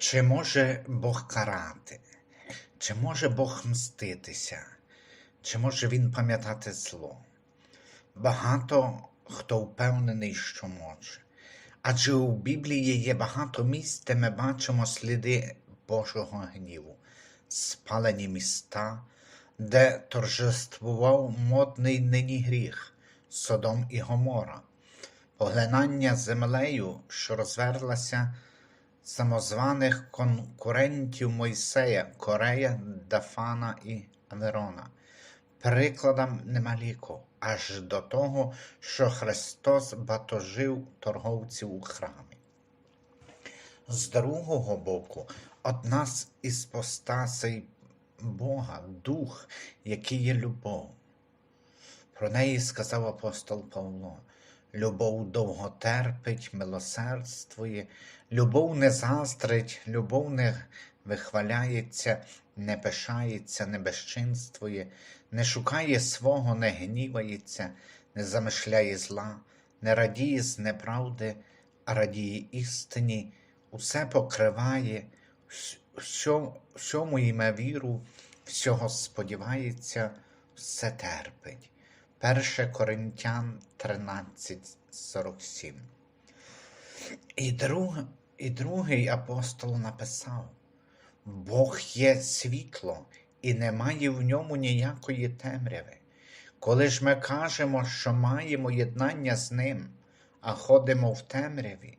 Чи може Бог карати? Чи може Бог мститися? Чи може Він пам'ятати зло? Багато хто впевнений, що може. Адже у Біблії є багато місць, де ми бачимо сліди Божого гніву, спалені міста, де торжествував модний нині гріх, Содом і Гомора, поглинання землею, що розверлася самозваних конкурентів Мойсея, Корея, Дафана і Аверона. Прикладам нема ліку, аж до того, що Христос батожив торговців у храмі. З другого боку, одна з іпостасей Бога, Дух, який є любов. Про неї сказав апостол Павло. Любов довго терпить, милосердствує, любов не заздрить, любов не вихваляється, не пишається, не безчинствує, не шукає свого, не гнівається, не замишляє зла, не радіє з неправди, а радіє істині, усе покриває, всьому йме віру, всього сподівається, все терпить. 1 Коринтян 13:47. І, друг, і другий апостол написав: Бог є світло, і немає в ньому ніякої темряви. Коли ж ми кажемо, що маємо єднання з ним, а ходимо в темряві,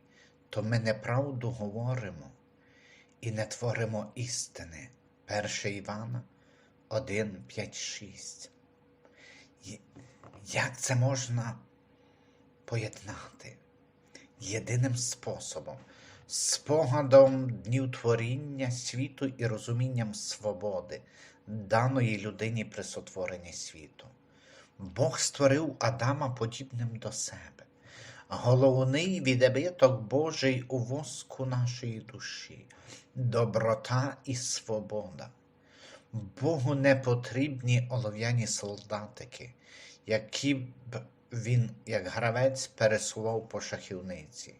то ми неправду говоримо і не творимо істини. 1 Івана 1, 5, 6. Як це можна поєднати? Єдиним способом, спогадом днів творіння світу і розумінням свободи, даної людині при сотворенні світу. Бог створив Адама подібним до себе. Головний відбиток Божий у воску нашої душі, доброта і свобода. Богу не потрібні олов'яні солдатики, які б він, як гравець, пересував по шахівниці.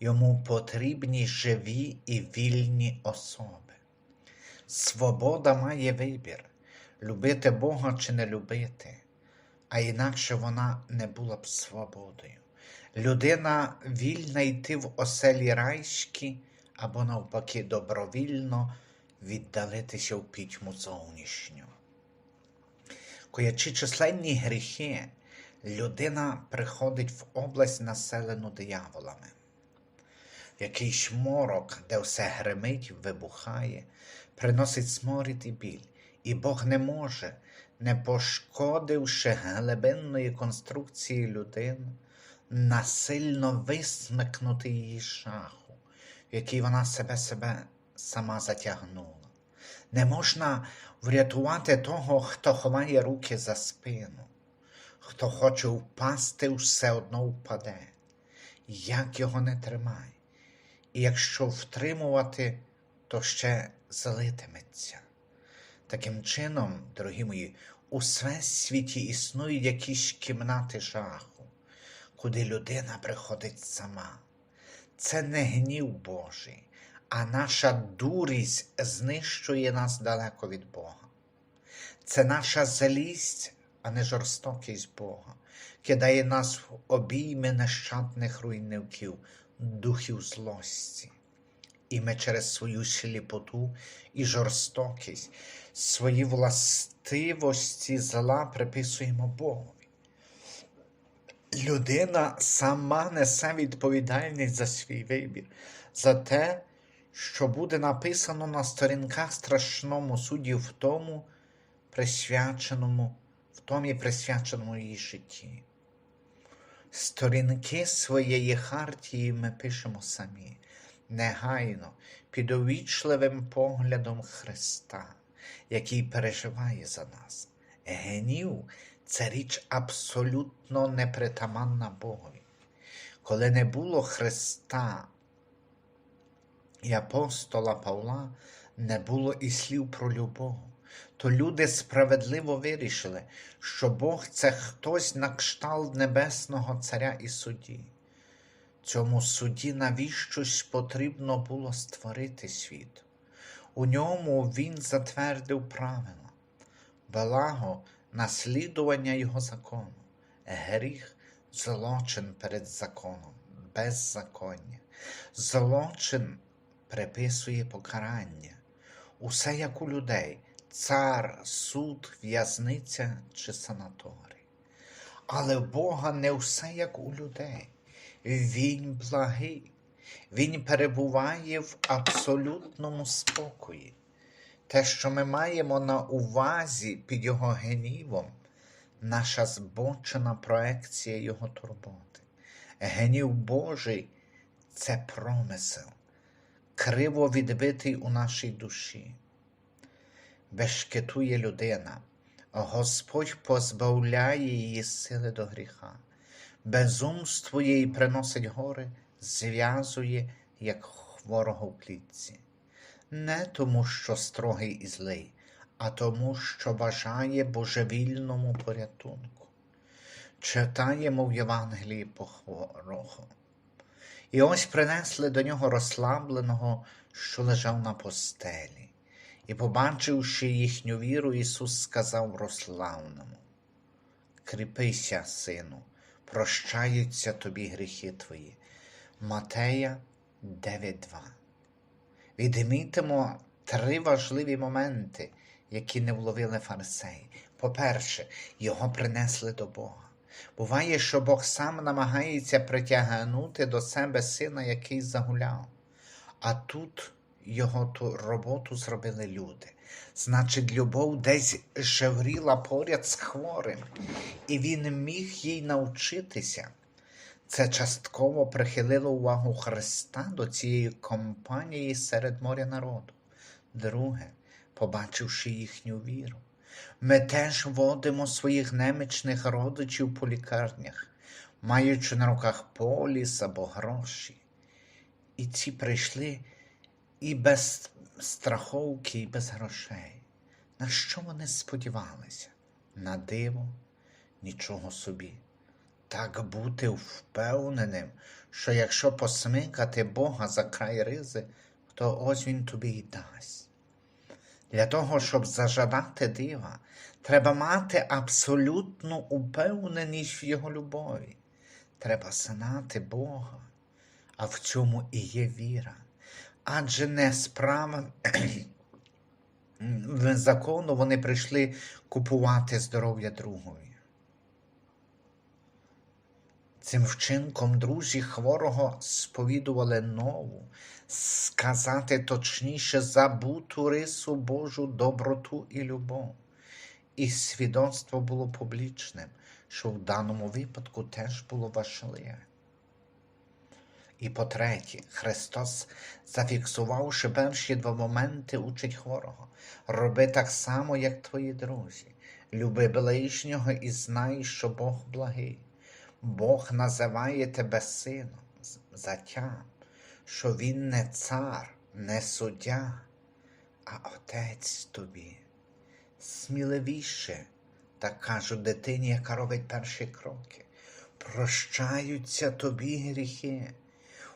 Йому потрібні живі і вільні особи. Свобода має вибір любити Бога чи не любити, а інакше вона не була б свободою. Людина вільна йти в оселі райські або навпаки добровільно віддалитися в пітьму зовнішню. Коячи численні гріхи, людина приходить в область, населену дияволами. В якийсь морок, де все гримить, вибухає, приносить сморід і біль, і Бог не може, не пошкодивши глибинної конструкції людини, насильно висмикнути її шаху, в який вона себе себе сама затягнула. Не можна врятувати того, хто ховає руки за спину. Хто хоче впасти, все одно впаде. Як його не тримай. І якщо втримувати, то ще залитиметься. Таким чином, дорогі мої, у всесвіті існують якісь кімнати жаху, куди людина приходить сама. Це не гнів Божий, а наша дурість знищує нас далеко від Бога. Це наша злість, а не жорстокість Бога, кидає нас в обійми нещадних руйнівків, духів злості. І ми через свою сліпоту і жорстокість, свої властивості зла приписуємо Богові. Людина сама несе відповідальність за свій вибір, за те, що буде написано на сторінках страшному суді в тому, присвяченому, в томі присвяченому її житті. Сторінки своєї хартії ми пишемо самі, негайно, під увічливим поглядом Христа, який переживає за нас. Гнів це річ абсолютно непритаманна Богові. Коли не було Христа і апостола Павла, не було і слів про любов. То люди справедливо вирішили, що Бог це хтось на кшталт небесного царя і судді. цьому суді навіщось потрібно було створити світ. У ньому він затвердив правила, благо наслідування його закону, гріх, злочин перед законом, беззаконня. Злочин приписує покарання. Усе як у людей, цар, суд, в'язниця чи санаторій. Але в Бога не все як у людей. Він благий, Він перебуває в абсолютному спокої. Те, що ми маємо на увазі під Його гнівом, наша збочена проекція Його турботи. Гнів Божий це промисел, криво відбитий у нашій душі. Бешкетує людина, Господь позбавляє її сили до гріха, безумство їй приносить гори, зв'язує, як хворого в клітці. Не тому, що строгий і злий, а тому, що бажає божевільному порятунку. Читаємо в Євангелії по хворого. І ось принесли до нього розслабленого, що лежав на постелі. І, побачивши їхню віру, Ісус сказав розславному: Кріпися, сину, прощаються тобі гріхи твої. Матея 9.2. Відмітимо три важливі моменти, які не вловили фарисеї. По-перше, його принесли до Бога. Буває, що Бог сам намагається притягнути до себе сина, який загуляв. А тут його ту роботу зробили люди. Значить, любов десь жевріла поряд з хворим, і він міг їй навчитися. Це частково прихилило увагу Христа до цієї компанії серед моря народу. Друге, побачивши їхню віру, ми теж водимо своїх немічних родичів по лікарнях, маючи на руках поліс або гроші. І ці прийшли і без страховки, і без грошей. На що вони сподівалися? На диво, нічого собі. Так бути впевненим, що якщо посмикати Бога за край ризи, то ось він тобі й дасть. Для того, щоб зажадати дива, треба мати абсолютну упевненість в Його любові. Треба знати Бога, а в цьому і є віра. Адже не справа закону вони прийшли купувати здоров'я другові. Цим вчинком друзі хворого сповідували нову, сказати точніше, забуту рису Божу доброту і любов. І свідоцтво було публічним, що в даному випадку теж було важливе. І по-третє, Христос, зафіксувавши перші два моменти, учить хворого. Роби так само, як твої друзі. Люби ближнього і знай, що Бог благий. Бог називає тебе сином, затям, що Він не цар, не суддя, а отець тобі. Сміливіше, так кажу дитині, яка робить перші кроки. Прощаються тобі гріхи.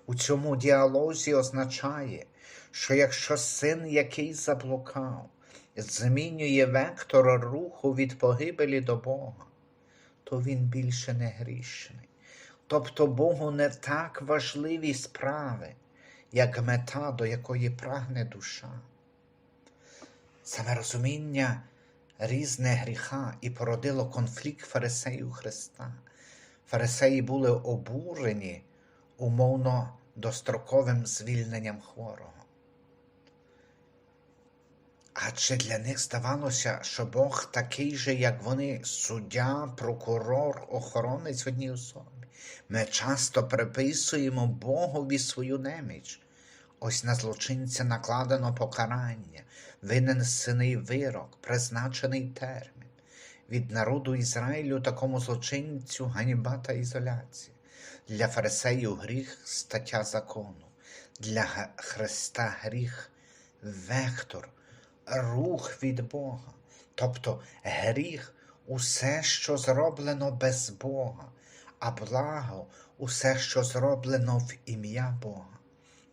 У цьому діалозі означає, що якщо син, який заблукав, змінює вектор руху від погибелі до Бога, то він більше не грішний. Тобто Богу не так важливі справи, як мета, до якої прагне душа. Саме розуміння різне гріха і породило конфлікт фарисеїв Христа. Фарисеї були обурені умовно достроковим звільненням хворого. Адже для них здавалося, що Бог такий же, як вони, суддя, прокурор, охоронець в одній особі. Ми часто приписуємо Богові свою неміч. Ось на злочинця накладено покарання, винесений вирок, призначений термін. Від народу Ізраїлю такому злочинцю ганьба та ізоляція. Для фарисеїв гріх стаття закону, для Христа гріх вектор, рух від Бога. Тобто гріх усе, що зроблено без Бога, а благо усе, що зроблено в ім'я Бога.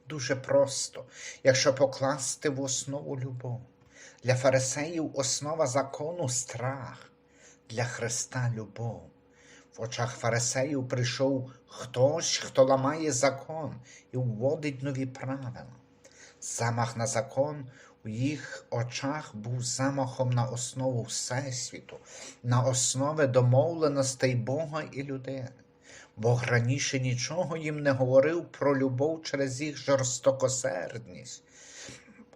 Дуже просто, якщо покласти в основу любов. Для фарисеїв основа закону страх, для Христа любов. Очах фарисеїв прийшов хтось, хто ламає закон і вводить нові правила. Замах на закон у їх очах був замахом на основу Всесвіту, на основи домовленостей Бога і людини. Бог раніше нічого їм не говорив про любов через їх жорстокосердність.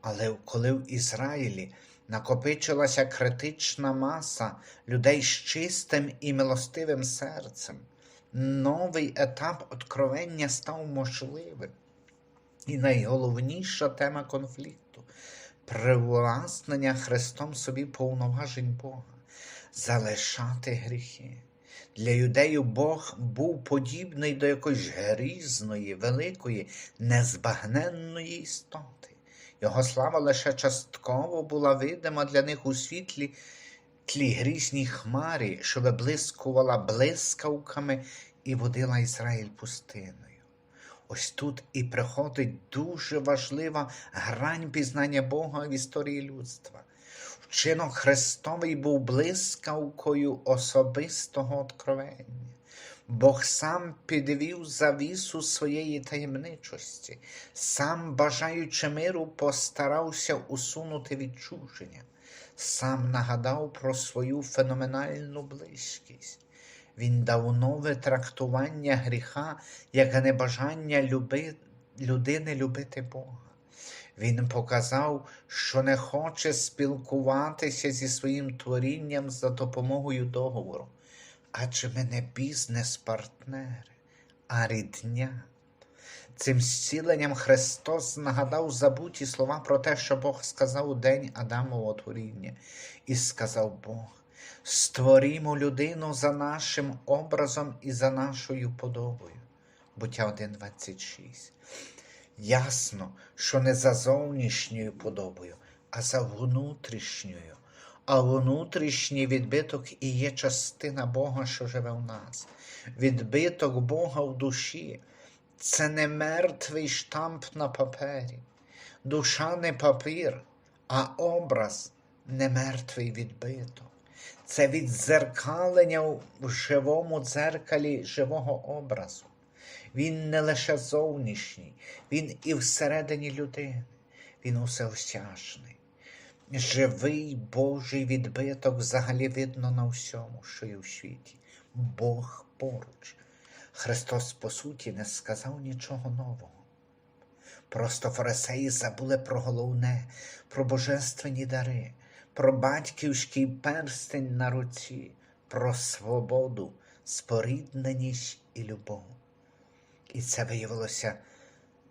Але коли в Ізраїлі накопичилася критична маса людей з чистим і милостивим серцем, новий етап откровення став можливим. І найголовніша тема конфлікту привласнення Христом собі повноважень Бога, залишати гріхи. Для юдеїв Бог був подібний до якоїсь грізної, великої, незбагненної істоти. Його слава лише частково була видима для них у світлі тлі грізній хмарі, що виблискувала блискавками і водила Ізраїль пустиною. Ось тут і приходить дуже важлива грань пізнання Бога в історії людства. Вчинок Христовий був блискавкою особистого откровення. Бог сам підвів завісу своєї таємничості, сам, бажаючи миру, постарався усунути відчуження, сам нагадав про свою феноменальну близькість. Він дав нове трактування гріха як небажання люби... людини любити Бога. Він показав, що не хоче спілкуватися зі своїм творінням за допомогою договору, адже ми не бізнес-партнери, а рідня. Цим зціленням Христос нагадав забуті слова про те, що Бог сказав у день Адамового творіння, і сказав Бог. Створімо людину за нашим образом і за нашою подобою. Буття 1.26. Ясно, що не за зовнішньою подобою, а за внутрішньою. А внутрішній відбиток і є частина Бога, що живе в нас. Відбиток Бога в душі це не мертвий штамп на папері. Душа не папір, а образ не мертвий відбиток. Це віддзеркалення в живому дзеркалі живого образу. Він не лише зовнішній, він і всередині людини, він усеосяжний. Живий Божий відбиток взагалі видно на всьому, що є в світі. Бог поруч. Христос, по суті, не сказав нічого нового. Просто фарисеї забули про головне, про божественні дари, про батьківський перстень на руці, про свободу, спорідненість і любов. І це виявилося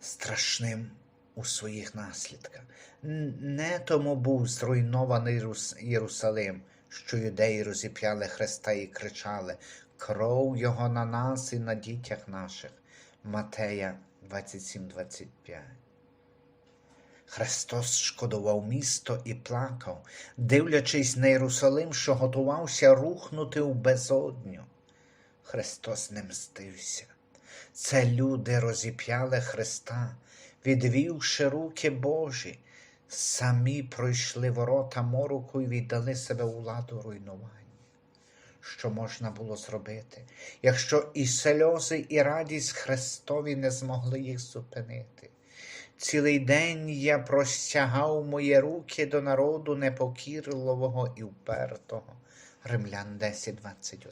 страшним у своїх наслідках. Не тому був зруйнований Єрусалим, що юдеї розіп'яли Христа і кричали Кров Його на нас і на дітях наших. Матея 27-25. Христос шкодував місто і плакав, дивлячись на Єрусалим, що готувався рухнути в безодню. Христос не мстився. Це люди розіп'яли Христа, відвівши руки Божі, самі пройшли ворота мороку і віддали себе у ладу руйнування. Що можна було зробити, якщо і сльози, і радість Христові не змогли їх зупинити? Цілий день я простягав мої руки до народу непокірливого і впертого. Римлян 10.21.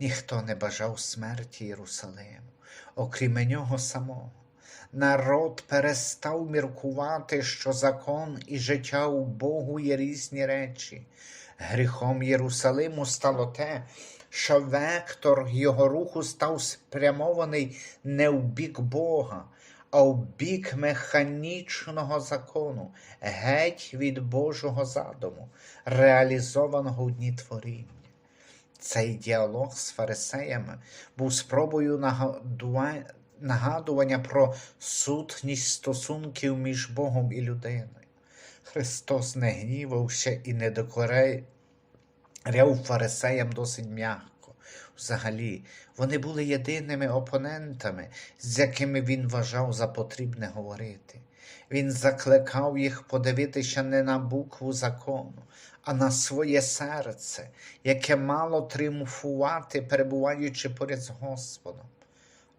Ніхто не бажав смерті Єрусалиму, окрім нього самого. Народ перестав міркувати, що закон і життя у Богу є різні речі. Гріхом Єрусалиму стало те, що вектор його руху став спрямований не в бік Бога, а в бік механічного закону, геть від Божого задуму, реалізованого в дні творіння. Цей діалог з фарисеями був спробою нагадування про сутність стосунків між Богом і людиною. Христос не гнівався і не докоряв фарисеям досить м'яко. Взагалі, вони були єдиними опонентами, з якими він вважав за потрібне говорити. Він закликав їх подивитися не на букву закону, а на своє серце, яке мало тріумфувати, перебуваючи поряд з Господом.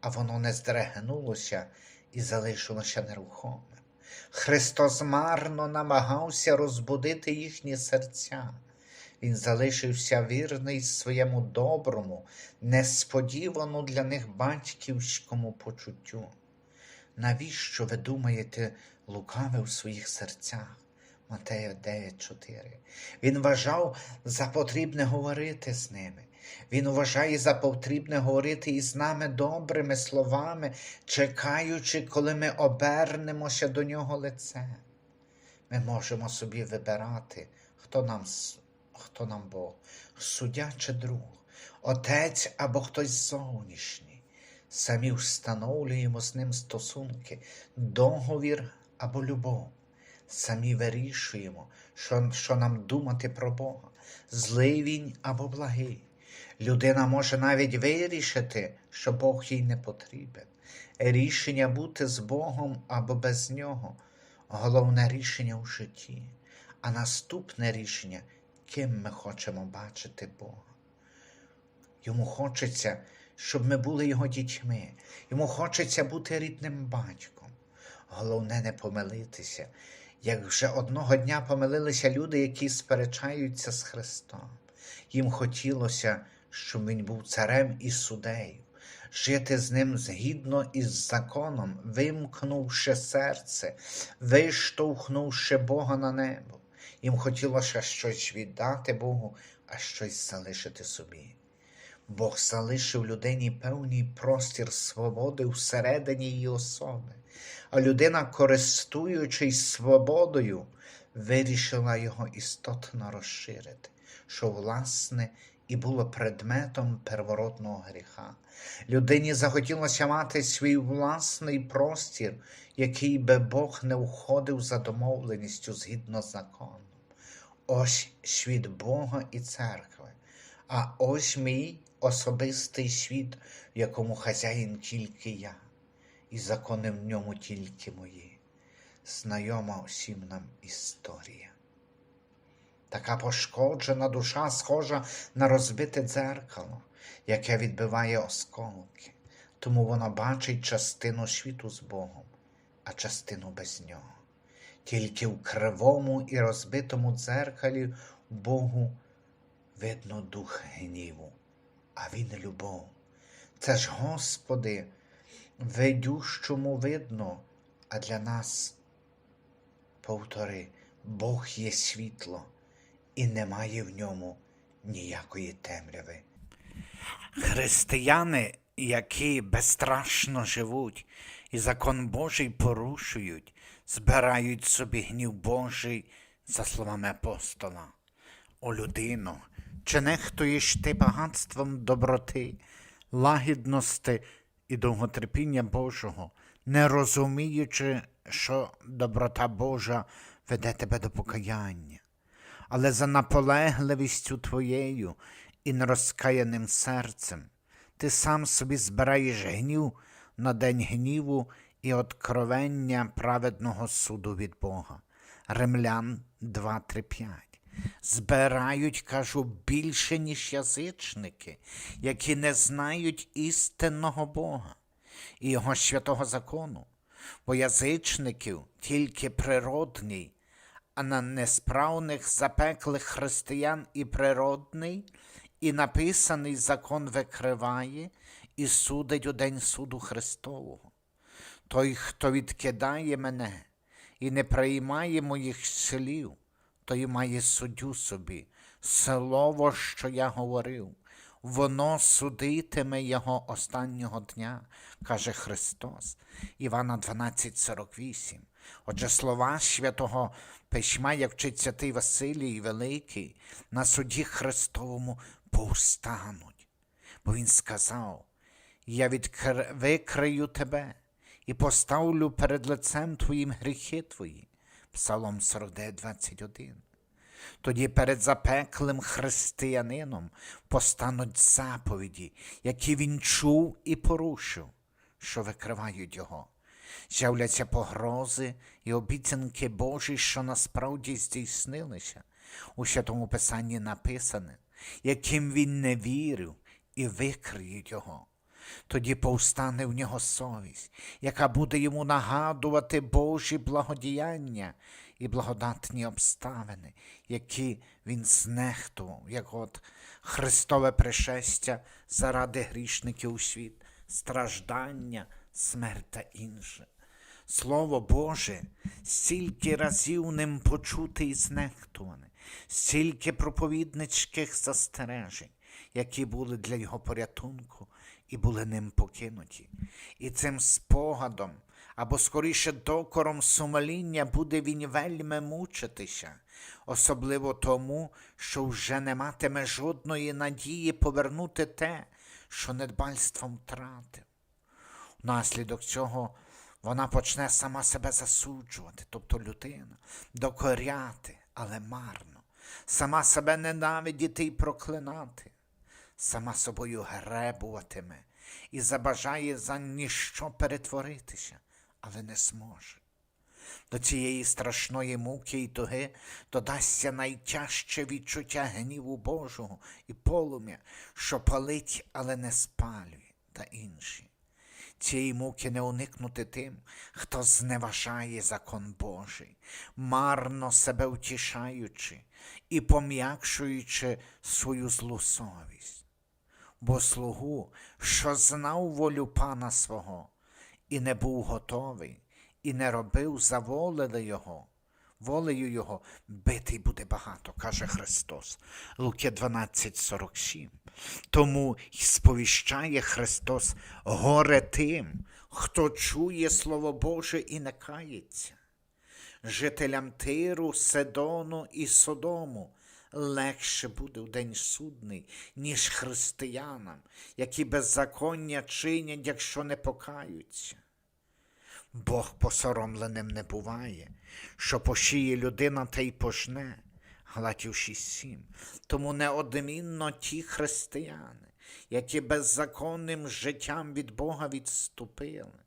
А воно не здригнулося і залишилося нерухомим. Христос марно намагався розбудити їхні серця. Він залишився вірний своєму доброму, несподівану для них батьківському почуттю. Навіщо ви думаєте лукаве в своїх серцях? Матея 9.4. Він вважав за потрібне говорити з ними. Він вважає за потрібне говорити із нами добрими словами, чекаючи, коли ми обернемося до нього лицем. Ми можемо собі вибирати, хто нам, хто нам Бог, суддя чи друг, отець або хтось зовнішній. Самі встановлюємо з ним стосунки, договір або любов. Самі вирішуємо, що, що нам думати про Бога, злий він або благий. Людина може навіть вирішити, що Бог їй не потрібен. Рішення бути з Богом або без нього головне рішення у житті. А наступне рішення, ким ми хочемо бачити Бога. Йому хочеться, щоб ми були його дітьми. Йому хочеться бути рідним батьком. Головне не помилитися, як вже одного дня помилилися люди, які сперечаються з Христом. Їм хотілося, щоб він був царем і судею, жити з ним згідно із законом, вимкнувши серце, виштовхнувши Бога на небо. Їм хотілося щось віддати Богу, а щось залишити собі. Бог залишив людині певний простір свободи всередині її особи, а людина, користуючись свободою, вирішила його істотно розширити, що, власне, і було предметом первородного гріха. Людині захотілося мати свій власний простір, який би Бог не входив за домовленістю згідно з законом. Ось світ Бога і церкви. А ось мій особистий світ, в якому хазяїн тільки я, і закони в ньому тільки мої. Знайома всім нам історія. Така пошкоджена душа схожа на розбите дзеркало, яке відбиває осколки, тому вона бачить частину світу з Богом, а частину без нього. Тільки в кривому і розбитому дзеркалі Богу видно дух гніву, а він любов. Це ж, Господи, видющому видно, а для нас повтори, Бог є світло, і немає в ньому ніякої темряви. Християни, які безстрашно живуть і закон Божий порушують, збирають собі гнів Божий, за словами апостола. О людино, чи нехтуєш ти багатством доброти, лагідності і довготерпіння Божого, не розуміючи, що доброта Божа веде тебе до покаяння, але за наполегливістю твоєю і нерозкаяним серцем ти сам собі збираєш гнів на день гніву і откровення праведного суду від Бога. Римлян 2, 3, 5. Збирають, кажу, більше, ніж язичники, які не знають істинного Бога і Його святого закону, бо язичників тільки природний, а на несправних запеклих християн і природний, і написаний закон викриває і судить у день суду Христового. Той, хто відкидає мене і не приймає моїх слів, той має суддю собі, слово, що я говорив, воно судитиме його останнього дня, каже Христос. Івана 12,48. Отже, слова святого письма, як вчить святий Василій Великий, на суді Христовому повстануть. Бо він сказав: Я відкр... викрию тебе і поставлю перед лицем твоїм гріхи твої. Псалом 49, 21. Тоді перед запеклим християнином постануть заповіді, які він чув і порушив, що викривають його. З'являться погрози і обіцянки Божі, що насправді здійснилися. У Святому Писанні написане, яким він не вірив, і викриють його. Тоді повстане в нього совість, яка буде йому нагадувати Божі благодіяння і благодатні обставини, які він знехтував, як от Христове пришестя заради грішників у світ, страждання, смерть та інше. Слово Боже, стільки разів ним почуте і знехтуване, стільки проповідницьких застережень, які були для його порятунку і були ним покинуті. І цим спогадом, або скоріше докором сумління буде він вельми мучитися, особливо тому, що вже не матиме жодної надії повернути те, що недбальством втратив. Внаслідок цього вона почне сама себе засуджувати, тобто людина, докоряти, але марно, сама себе ненавидіти і проклинати, сама собою гребуватиме і забажає за ніщо перетворитися, але не зможе. До цієї страшної муки і туги додасться найтяжче відчуття гніву Божого і полум'я, що палить, але не спалює, та інші. Цієї муки не уникнути тим, хто зневажає закон Божий, марно себе втішаючи і пом'якшуючи свою злу совість. Бо слугу, що знав волю пана свого, і не був готовий, і не робив заволили його, волею його битий буде багато, каже Христос. Луки 12,47. Тому й сповіщає Христос горе тим, хто чує Слово Боже і не кається. Жителям Тиру, Седону і Содому легше буде в день судний, ніж християнам, які беззаконня чинять, якщо не покаються. Бог посоромленим не буває, що пошиє людина та й пожне. Галатів 6.7. Тому неодмінно ті християни, які беззаконним життям від Бога відступили.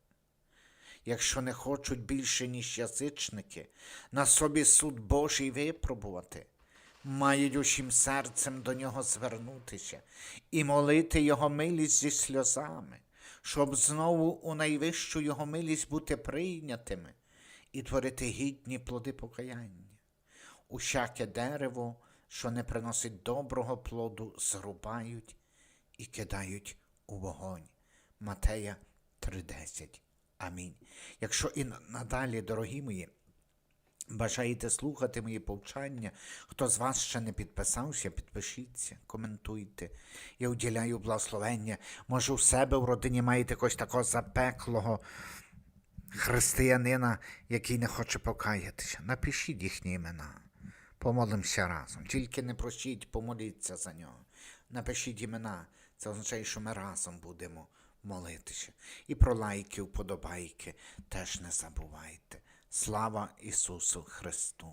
Якщо не хочуть більше, ніж язичники, на собі суд Божий випробувати, мають усім серцем до нього звернутися і молити Його милість зі сльозами, щоб знову у найвищу Його милість бути прийнятими і творити гідні плоди покаяння. Усяке дерево, що не приносить доброго плоду, зрубають і кидають у вогонь. Матея 3:10. Амінь. Якщо і надалі, дорогі мої, бажаєте слухати мої повчання, хто з вас ще не підписався, підпишіться, коментуйте. Я уділяю благословення. Може, у себе в родині маєте якогось такого запеклого християнина, який не хоче покаятися. Напишіть їхні імена. Помолимося разом. Тільки не просіть, помоліться за нього. Напишіть імена. Це означає, що ми разом будемо молитися. І про лайки, вподобайки теж не забувайте. Слава Ісусу Христу!